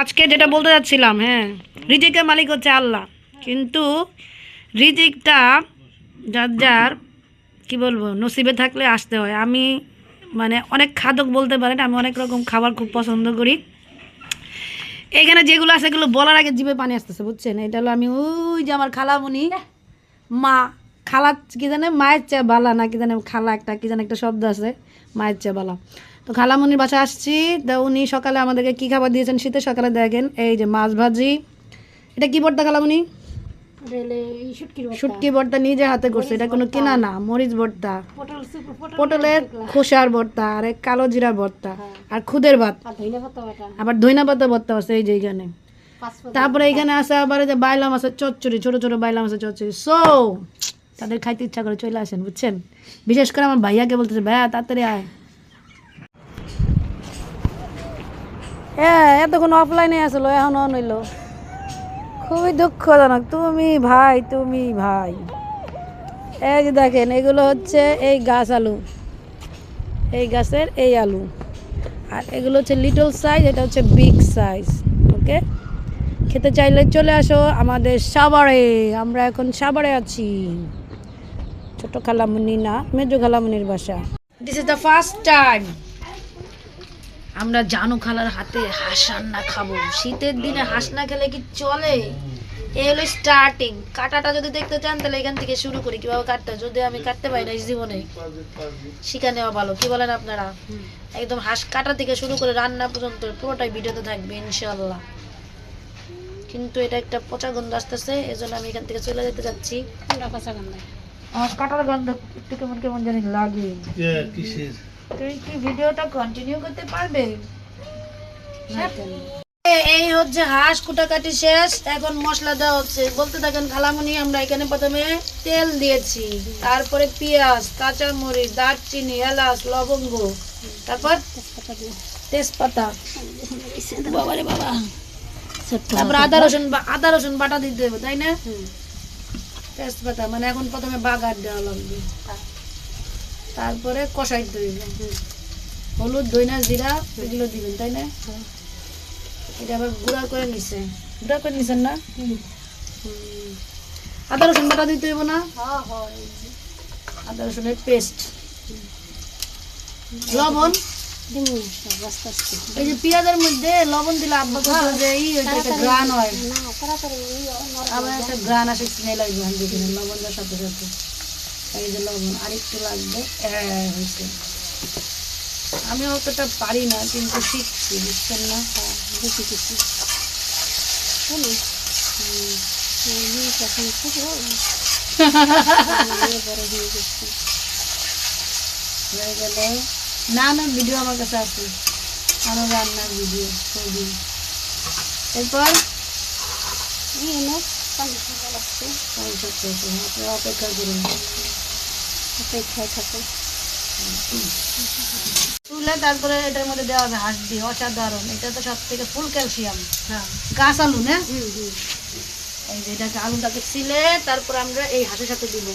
আজকে যেটা বলতে যাচ্ছিলাম হ্যাঁ রিজিকের মালিক হচ্ছে আল্লাহ। কিন্তু রিজিকটা যার যার, কি বলব, নসিবে থাকলে আসতে হয়। আমি মানে অনেক খাদক বলতে পারেন, আমি অনেক রকম খাবার খুব পছন্দ করি। এখানে যেগুলো আছে সেগুলো বলার আগে জিভে পানি আসতেছে, বুঝছেন? এটা হলো আমি ওই যে আমার খালামণি মা, খালা কি জানে, মায়ের চেয়ে বালা না, কি জানে খালা একটা, কি জানে একটা শব্দ আছে, মায়ের চেয়ে বালা। তো খালামণির বাসায় আসছি। তা উনি সকালে আমাদেরকে কি খাবার দিয়েছেন শীতের সকালে দেখেন এই যে মাছ ভাজি। এটা কি ভর্তা খালামণি শুটকি ভর্তা নিজে হাতে করছে এটা কোনো কিনা না মরিচ ভর্তা। পটলের খোসার ভর্তা আর কালো জিরা ভর্তা আর খুদের ভাত। আবার ধইনা পাতা ভর্তা আছে এই যে এখানে তারপরে এখানে আছে আবার যে বাইলা মাছের চচ্চড়ি ছোট ছোট বাইলা মাছের চচ্চড়ি। সো তাদের খাইতে ইচ্ছা করে চলে আসেন বুঝছেন? বিশেষ করে আমার ভাইয়াকে বলতেছে ভাইয়া তাড়াতাড়ি আয়। হ্যাঁ এতক্ষণ অফলাইনে আসলো এখন অন হইল। খুবই দুঃখজনক, তুমি ভাই তুমি ভাই। এই যে দেখেন, এগুলো হচ্ছে এই গাছ আলু। এই গাছের এই আলু। আর এগুলো হচ্ছে লিটল সাইজ এটা হচ্ছে বিগ সাইজ ওকে? খেতে চাইলে চলে আসো আমাদের সাভারে। আমরা এখন সাভারে আছি। ছোট খালামুনি না, মেজো খালামুনির বাসা। This is the first time আমরা জানু খালার হাতে হাঁস রান্না খাব। শীতের দিনে হাঁস না খেলে কি চলে? এই হলো স্টার্টিং কাটাটা যদি দেখতে চান তাহলে এখান থেকে শুরু করি। কীভাবে কাটতে যদি আমি কাটতে পারি না এই জীবনে। শিখা নেওয়া ভালো। কি বলেন আপনারা? একদম হাঁস কাটা থেকে শুরু করে রান্না পর্যন্ত পুরোটাই ভিডিওতে থাকবে ইনশাল্লাহ কিন্তু এটা একটা পচা গন্ধ আসতেছে এই জন্য আমি এখান থেকে চলে যেতে যাচ্ছি। আমার কাটার গন্ধ একটু কেমন কেমন জানি লাগে। তুমি কি ভিডিওটা কন্টিনিউ করতে পারবে? এই হচ্ছে হাঁস কুটাকাটি শেষ। এখন মশলা দেওয়া হচ্ছে। বলতে থাকেন খালামুনি আমরা এখানে প্রথমে তেল দিয়েছি। তারপরে পেঁয়াজ কাঁচামরিচ দারচিনি এলাচ লবঙ্গ তারপর তেজপাতা। বাবারে বাবা। তারপর আদা রসুন আদা রসুন বাটা দিতে হবে তাই না? তেজপাতা মানে এখন প্রথমে বাগার দেওয়া লাগবে। তারপরে কষাই দিবে হলুদ দইনা জিরা এগুলো দিবেন তাই না? এটা আবার গুঁড়া করে নিছে। গুঁড়া করে নিছেন না? আদা রসুন বাটা দিতে হইব না? আদা রসুনের পেস্ট। লবণ? এই যে পেঁয়াজের মধ্যে লবণ দিলে আব্বা কথা যে এই একটা গ্রান হয়। আবার একটা গ্রান আসে স্মেল হয় লবণ দেওয়ার সাথে সাথে। এই যে লবণ আরেকটু লাগবে। হ্যাঁ হয়েছে। আমি অতটা পারি না কিন্তু শিখছি বুঝছেন না? হ্যাঁ বেশি কিছু হয়ে গেল না না ভিডিও আমার কাছে আছে আরও রান্নার ভিডিও ছবি এরপর? পয়সা পেয়েছে, তুলে তারপরে এটার মধ্যে দেওয়া হবে হাঁস দিয়ে অসাধারণ। এটা তো সব থেকে ফুল ক্যালসিয়াম। গাছ আলু না? এই যে এটাকে আলুটাকে ছিলে তারপর আমরা এই হাঁসের সাথে দিব।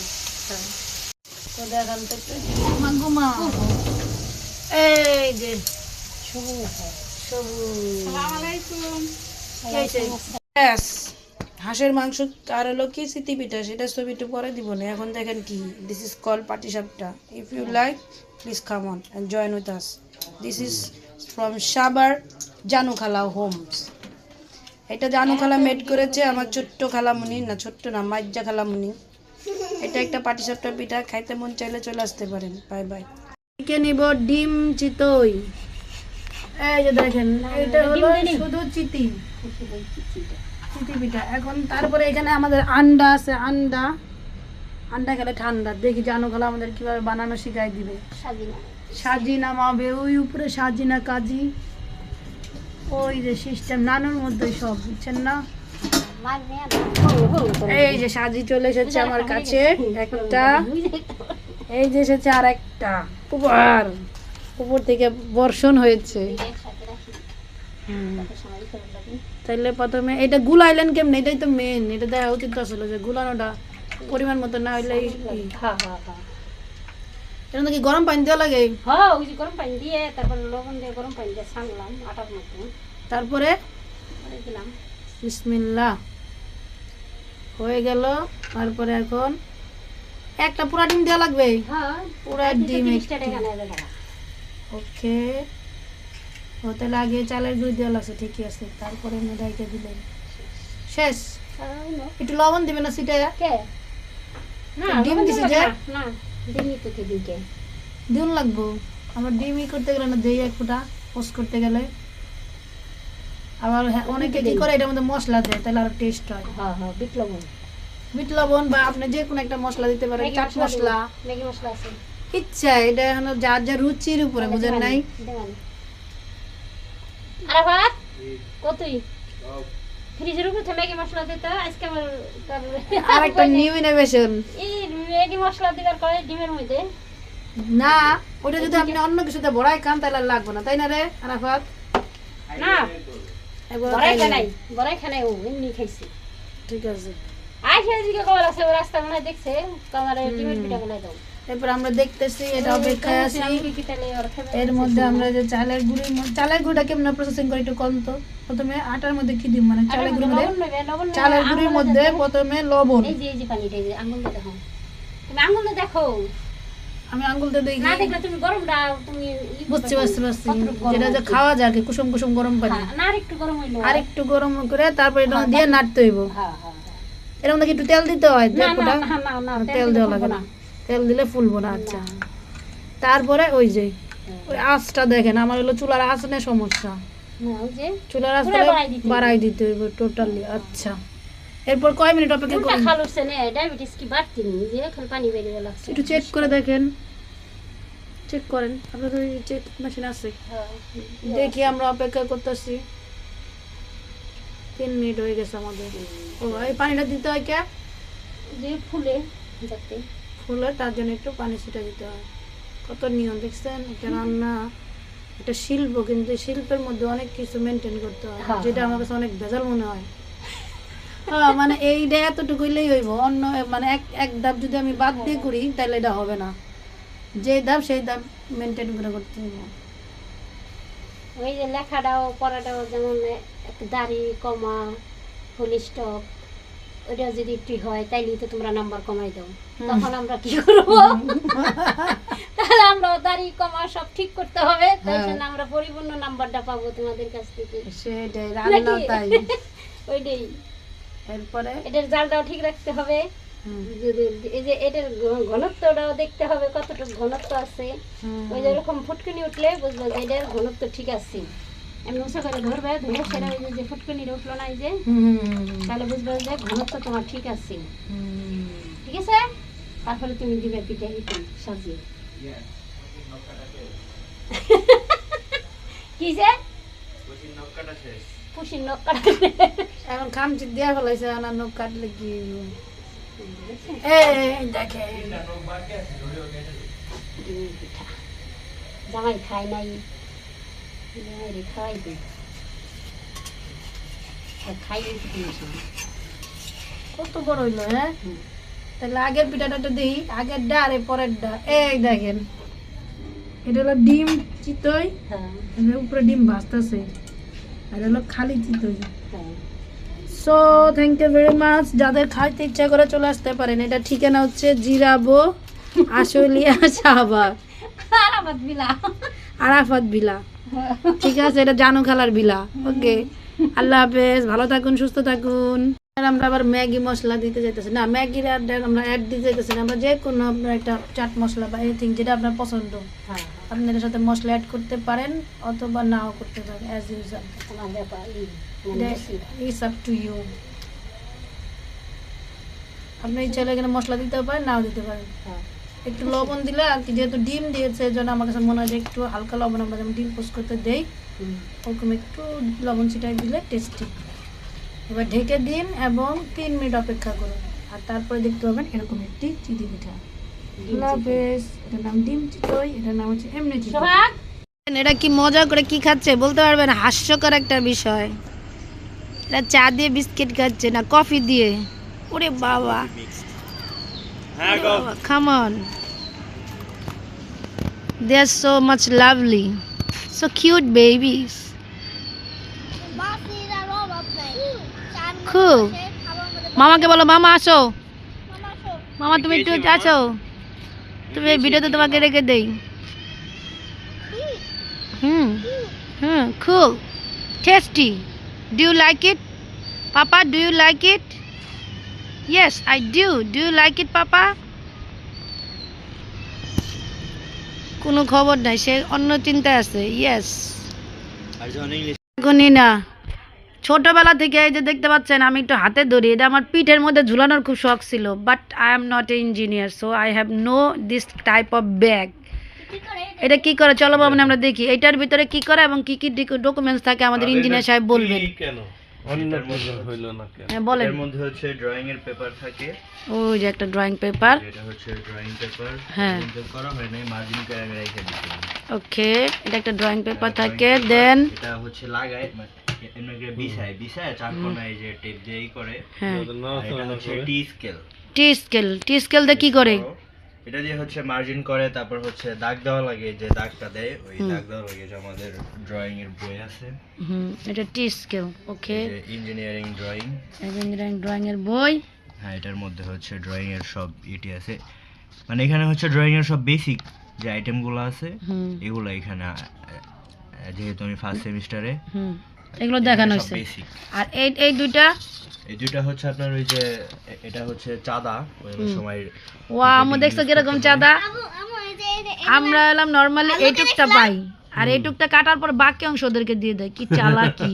তো দেখান তো। এই যে সবুজ। Yes. হাঁসের মাংস আর হলো কি পিঠা সেটা ছবি একটু পরে দিব না। এখন দেখেন কি দিস ইজ কল পাটি সাপটা if you like please come on and join with us this is from সাবার জানু খালা হোমস এটা জানু খালা মেড করেছে আমার ছোট্ট খালামুনি না ছোট্ট না মাজ্জা খালামুনি। এটা একটা পাটি সাপটা পিঠা খাইতে মন চাইলে চলে আসতে পারেন। বাই বাই কে নিব ডিম চিতই। এই যে দেখেন এটা হলো শুধু চিতি পিঠা এখন তারপরে এখানে আমাদের আন্ডা আছে আন্ডা। আন্ডা খেলে ঠান্ডা। দেখি জানো খেলে আমাদের কীভাবে বানানো শিখাই দিবে। সাজি নামাবে ওই উপরে সাজিনা কাজি। ওই যে সিস্টেম নানুর মধ্যে সব বুঝছেন না? এই যে সাজি চলে এসেছে আমার কাছে একটা। এই যে এসেছে আর একটা। উপর উপর থেকে বর্ষণ হয়েছে। হুম। তাইলে প্রথমে এটা গুলাইলেন কেমনে? এটাই তো মেন এটা দেখা উচিত আসলে যে গুলানোটা পরিমাণ মতো না হইলে এটা নাকি গরম পানি দেওয়া লাগে? গরম পানি দিয়ে তারপর লবণ দিয়ে গরম পানি দিয়ে ছানলাম আটার মতো। তারপরে? দিলাম। বিসমিল্লাহ। হয়ে গেল। তারপরে এখন একটা পুরা ডিম দেওয়া লাগবে? হ্যাঁ পুরা ডিম ওকে ও তাহলে চালের গুঁড়ি দেওয়া লাগছে ঠিকই আছে। তারপরে ডাইকে দিলেন। শেষ। একটু লবণ দিবে না সিটে ডিম দিছে যে? দিন লাগবো। আমরা ডিমই করতে গেলে না দেই এক ফুটা পোস্ট করতে গেলে। আবার হ্যাঁ, অনেকে কি করে এটার মধ্যে মশলা দেয় তাহলে আরও টেস্ট হয়। হ্যাঁ হ্যাঁ বিট লবণ। বিট লবণ বা আপনি যে কোনো একটা মশলা দিতে পারেন চাট মশলা। ম্যাগি মশলা আছে। ইচ্ছা এটা এখন যার যা রুচির উপরে বুঝেন নাই? দেবেন আরে ভাত কতই ফ্রিজের উপরে ম্যাগি মশলা দিতে আজকে আমার তার- আর একটা নিউ ইনোভেশন এই ম্যাগি মশলা দিবার করে ডিমের মধ্যে। না ওটা যদি আপনি অন্য কিছুতে বড়াই খান তাহলে লাগবে না। তাই না রে আরাফাত? না। বড়াই খানাই বড়াই খানাই ও এমনি খাইছি। ঠিক আছে। আইসা এদিকে কবার আছে ও রাস্তা মনে দেখছে কামারে ডিমের পিঠা বানাই দাও। এরপর আমরা দেখতেছি এটা অপেক্ষায় আছি। এর মধ্যে আমরা যে চালের গুঁড়ি চালের গুঁড়িটা কেমন প্রসেসিং করে একটু কম তো। প্রথমে আটার মধ্যে কি দিম? মানে চালের গুঁড়ির মধ্যে নেবে, চালের গুঁড়ির মধ্যে প্রথমে লবণ। এই যে এই যে পানিটা এই যে আঙুলটা দেখো। তুমি আঙুলটা দেখো। আমি আঙ্গুলতে দেখি। না দেখলে তুমি গরমটা তুমি ই বুঝতে করবে, পারছি পারছি যেটা যে। খাওয়া যায় কুসুম কুসুম গরম পানি। হ্যাঁ, না আর একটু গরম হইল। আর একটু গরম করে তারপরে এটা হ্যাঁ, দিয়ে নাড়তে হইব। হ্যাঁ হ্যাঁ হ্যাঁ। এর মধ্যে কি একটু তেল দিতে হয়? না না না তেল দেওয়া লাগে না। তেল দিলে ফুলবো না আচ্ছা। তারপরে ওই যে ওই আঁচটা দেখেন আমার হলো চুলার আঁচ নেই সমস্যা। চুলার আঁচ বাড়াই দিতে হইব টোটালি আচ্ছা। এরপর কয় মিনিট অপেক্ষা করুন? খাল উঠছে না ডায়াবেটিস কি বাড়তি নি যে খালি পানি বেরিয়ে লাগছে একটু চেক করে দেখেন। চেক করেন আপনার তো চেক মেশিন আছে? হ্যাঁ। দেখি আমরা অপেক্ষা করতেছি। তিন মিনিট হয়ে গেছে আমাদের। ও এই পানিটা দিতে হয় কে? যে ফুলে যাতে। ফুলে তার জন্য একটু পানি ছিটা দিতে হয়। কত নিয়ম দেখছেন? একটা রান্না একটা শিল্প কিন্তু শিল্পের মধ্যে অনেক কিছু মেনটেন করতে হয় হ্যাঁ, যেটা আমার কাছে অনেক ভেজাল মনে হয়। মানে এইটা এতটুকু হইলেই হইব। অন্য মানে এক এক ধাপ যদি আমি বাদ দিয়ে করি তাহলে এটা হবে না। যে ধাপ সেই ধাপ মেনটেন করে করতে হবে ওই যে লেখাটাও পড়াটাও যেমন দাড়ি কমা ফুল স্টপ ওইটা যদি একটু হয় তাইলে তো তোমরা নাম্বার কমাই দাও। তখন আমরা কি করব? তাহলে আমরা দাড়ি কমা সব ঠিক করতে হবে। তাই হ্যাঁ। জন্য আমরা পরিপূর্ণ নাম্বারটা পাবো তোমাদের কাছ থেকে। সেটাই রান্না তাই। ওইটাই। এরপরে? এটার জালটাও ঠিক রাখতে হবে। এই যে এটার ঘনত্বটাও দেখতে হবে কতটুকু ঘনত্ব আছে। ওই যে এরকম ফুটকুনি উঠলে বুঝব যে এটার ঘনত্ব ঠিক আছে। এমনি উঁচা করে ধরবে ধরে সেটা ওই যে- ফুটকুনিটা উঠল না এই যে তাহলে বুঝবে যে ঘনত্ব তোমার ঠিক আছে। ঠিক আছে? তারপরে তুমি দিবে পিঠে ইটি সাজিয়ে। কি যে? পুষির নখ কাটা এখন খামচি দিয়া ফেলাইছে আনার নখ কাটলে কি পিঠা। জামাই খায় নাই। দিই খাই তো। কত বড় হইল হ্যাঁ? তাহলে আগের পিঠাটা একটু দিই আগের ডা আর পরের ডা। এই দেখেন এটা হলো ডিম চিতই হ্যাঁ। উপরে ডিম ভাজতেছে আর হলো খালি চিতই। So thank you very much যাদের খাইতে ইচ্ছা করে চলে আসতে পারেন এটা ঠিকানা হচ্ছে জিরাবো আশুলিয়া শাহবাগ আর আমার বিলা। আরাফাত বিলা। ঠিক আছে এটা জানু খালার বিলা। ওকে আল্লাহ হাফেজ ভালো থাকুন সুস্থ থাকুন। আমরা আবার ম্যাগি মশলা দিতে যাইতেছি। না ম্যাগির অ্যাড আমরা অ্যাড দিতে যাইতেছি না। আমরা যে কোনো আপনার একটা চাট মশলা বা এনিথিং যেটা আপনার পছন্দ। হ্যাঁ। আপনি এটার সাথে মশলা অ্যাড করতে পারেন অথবা নাও করতে পারেন as. It's up to you আপনি চাইলে এখানে মশলা দিতে পারেন নাও দিতে পারেন। হ্যাঁ। একটু লবণ দিলে আর কি যেহেতু ডিম দিয়েছে এই জন্য আমার কাছে মনে হয় যে একটু হালকা লবণ আমরা যেমন ডিম পোস্ট করতে দেই। ওরকম একটু লবণ ছিটাই দিলে টেস্টি এবার ঢেকে দিন এবং তিন মিনিট অপেক্ষা করুন। আর তারপরে দেখতে পাবেন এরকম একটি চিনি পিঠা। আল্লাহ এটার নাম ডিম চিতই এটার নাম হচ্ছে এমনি এটা কি মজা করে কি খাচ্ছে বলতে পারবেন? হাস্যকর একটা বিষয়। এটা চা দিয়ে বিস্কিট খাচ্ছে না কফি দিয়ে। ওরে বাবা। Come on. They are so much lovely. So cute babies. খুব মামাকে বলো মামা আসো। মামা তুমি একটু আসো তুমি এই ভিডিওতে তোমাকে রেখে দেই। হুম হুম খুব tasty do you like it papa do you like it yes I do do you like it papa কোনো খবর নাই সে অন্য চিন্তায় আছে ইয়েস এখনই না ছোটবেলা থেকে এই যে দেখতে পাচ্ছেন আমি একটু হাতে ধরি এটা আমার পিঠের মধ্যে ঝুলানোর খুব শখ ছিল but I am not a engineer so I have no this type of bag এটা কি করে? চলো বাবা আমরা দেখি। এটার ভিতরে কি করে এবং কি কি ডকুমেন্টস থাকে আমাদের ইঞ্জিনিয়ার সাহেব বলবেন। হইল না কেন? হ্যাঁ বলেন। এর মধ্যে হচ্ছে ড্রয়িং এর পেপার থাকে। ওই যে একটা ড্রয়িং পেপার যেটা হচ্ছে ড্রয়িং পেপার হ্যাঁ। করা হয় নাই মার্জিন করে আমি রেখে দিচ্ছি ওকে এটা একটা ড্রয়িং পেপার থাকে দেন এটা হচ্ছে লাগায় মানে বিছায়। বিছায় চার কোনায় যে টেপ দিয়েই করে। হ্যাঁ। এটা হচ্ছে T scale T scale T scale দিয়ে কি করে? এটা দিয়ে হচ্ছে মার্জিন করে তারপর হচ্ছে দাগ দেওয়া লাগে যে দাগটা দেয় ওই দাগ দেওয়া লাগে যে আমাদের ড্রয়িং এর বই আছে। হুম এটা T scale okay engineering drawing engineering drawing এর বই। হ্যাঁ এটার মধ্যে হচ্ছে ড্রয়িং এর সব ইটি আছে। মানে এখানে হচ্ছে ড্রয়িং এর সব বেসিক যে আইটেমগুলো আছে এগুলো এখানে যেহেতু আমি ফার্স্ট সেমিস্টারে হুম। এগুলো দেখানো হয়েছে। আর এই এই দুইটা? এই দুইটা হচ্ছে আপনার ওই যে এটা হচ্ছে চাঁদা ওই সময় ওয়া আমি দেখছ কীরকম চাঁদা? আমরা এলাম নর্মালি এইটুকটা পাই। আর এইটুকটা কাটার পর বাকি অংশ ওদেরকে দিয়ে দেয়। কি চালা চালাকি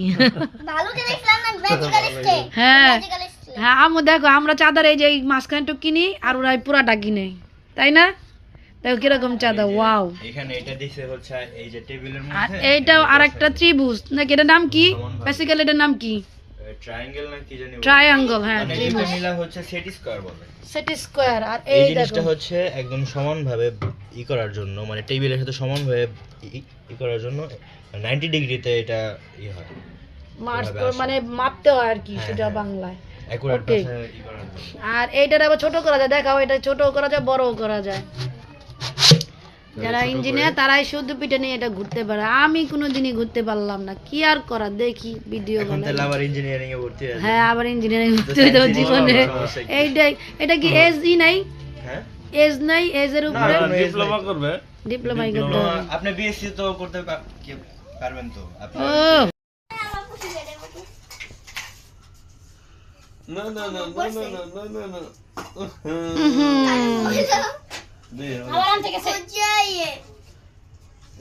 হ্যাঁ। হ্যাঁ আমু দেখো আমরা চাঁদার এই যে এই মাঝখানটুক কিনি আর ওরা এই পুরাটা কিনে। তাই না? দেখো কীরকম চাঁদা ওয়াও। এখানে এটা দিছে হচ্ছে এই যে টেবিলের আর মধ্যে এইটাও আর একটা ত্রিভুজ। নাকি এটার নাম কি? বেসিক্যালি এটার নাম কি? ট্রায়াঙ্গেল না কি জানি। ট্রায়াঙ্গল হ্যাঁ মানে ত্রিভুজ। এটা মিলা হচ্ছে সেট স্কয়ার বলে। সেট স্কোয়ার আর এই জিনিসটা হচ্ছে একদম সমানভাবে ই করার জন্য মানে টেবিলের সাথে সমানভাবে ই- করার জন্য 90 ডিগ্রিতে এটা ই হয়। মার্চ মানে মাপতে হয় আর কি হ্যাঁ, সেটা হ্যাঁ। বাংলায়। অ্যাকুরেট ভাষায় ই করার জন্য। আর এইটার আবার ছোট করা যায়। দেখাও এটা ছোট করা যায় বড়ও করা যায়। যারা ইঞ্জিনিয়ার তারাই শুধু পিঠে নিয়ে এটা ঘুরতে পারে। আমি কোনো দিনই ঘুরতে পারলাম না। কি আর করা? দেখি ভিডিও আবার ইঞ্জিনিয়ারিং এ ভর্তি হ্যাঁ আবার ইঞ্জিনিয়ারিং ঘুরতে হইতে জীবনে। এইটাই। এটা কি এজ ই নাই? হ্যাঁ? এজ নাই এজের উপরে? না, না, ডিপ্লোমা করবে। ডিপ্লোমাই করতে হবে। আপনি বিএসসি তো করতে পারবেন তো? আপনি না না না না না না না না না দে, আবার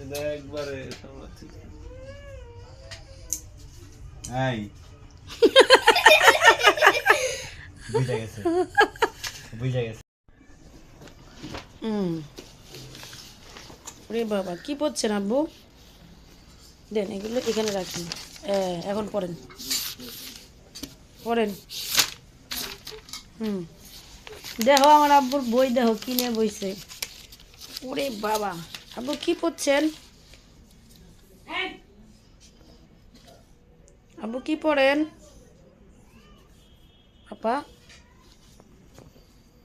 এটা একবারে সামলাচ্ছি। এই। বুঝা গেছে। বুঝা গেছে। হুম ওরে বাবা কি পড়ছেন আব্বু? দেন এগুলো এখানে রাখি হ্যাঁ এখন পড়েন। পড়েন। হুম। দেখো আমার আব্বুর বই, দেখো কিনে বইছে। ওরে বাবা। আব্বু কি পড়ছেন? আব্বু কি পড়েন? পাপা।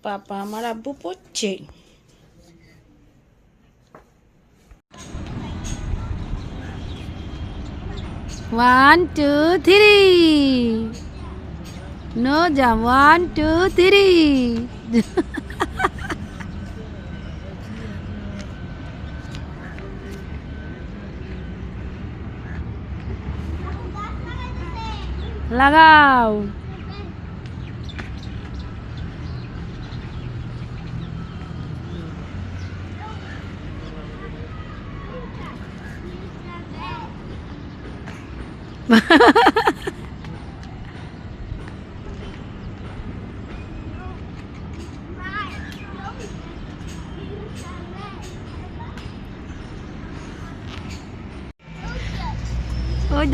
পাপা, আমার আব্বু পড়ছে। ওয়ান টু থ্রি নো জাম ওয়ান টু থ্রি লাগাও Ha ha ha.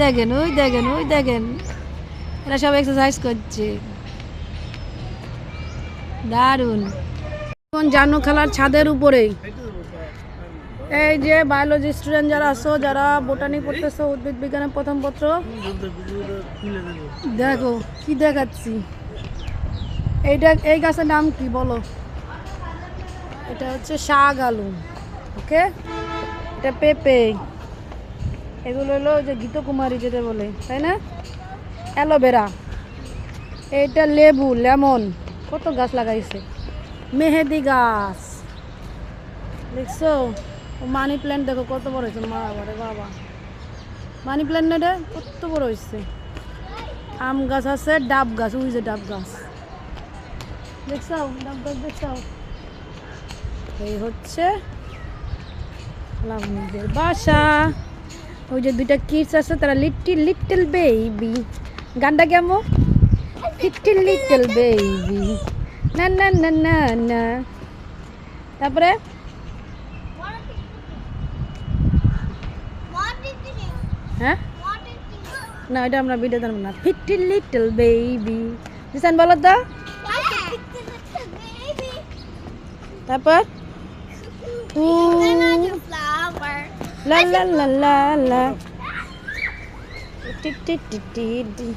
দেখেন, ওই দেখেন ওই দেখেন। এরা সব এক্সারসাইজ করছে। দারুণ। জানু খেলার ছাদের উপরে। এই যে বায়োলজি স্টুডেন্ট যারা আছো, যারা বোটানি পড়তেছো, উদ্ভিদ বিজ্ঞানের প্রথম পত্র, দেখো কি দেখাচ্ছি। এইটা, এই গাছের নাম কি বলো? এটা হচ্ছে শাক আলু ওকে এটা পেঁপে। এগুলো হলো যে গীতকুমারী যেটা বলে, তাই না? অ্যালোভেরা। এটা লেবু, লেমন। কত গাছ লাগাইছে। মেহেদি গাছ। দেখছ? মানি প্ল্যান্ট দেখো, কত বড় হয়েছে। মা বাবারে, বাবা। মানি প্ল্যান্ট না এটা? কত বড় হয়েছে। আম গাছ আছে, ডাব গাছ। ওই যে ডাব গাছ। দেখছ ডাব গাছ দেখছ এই হচ্ছে বাসা। ওই যে দুইটা কিডস আছে তারা লিটল লিটল বেবি গানটা কেমন লিটল লিটল বেবি না না না না না তারপরে হ্যাঁ না এটা আমরা ভিডিও জানব না লিটল লিটল বেবি জিসান বলো তো তারপর উ লা লা লা লা লা টি টি টি টি টি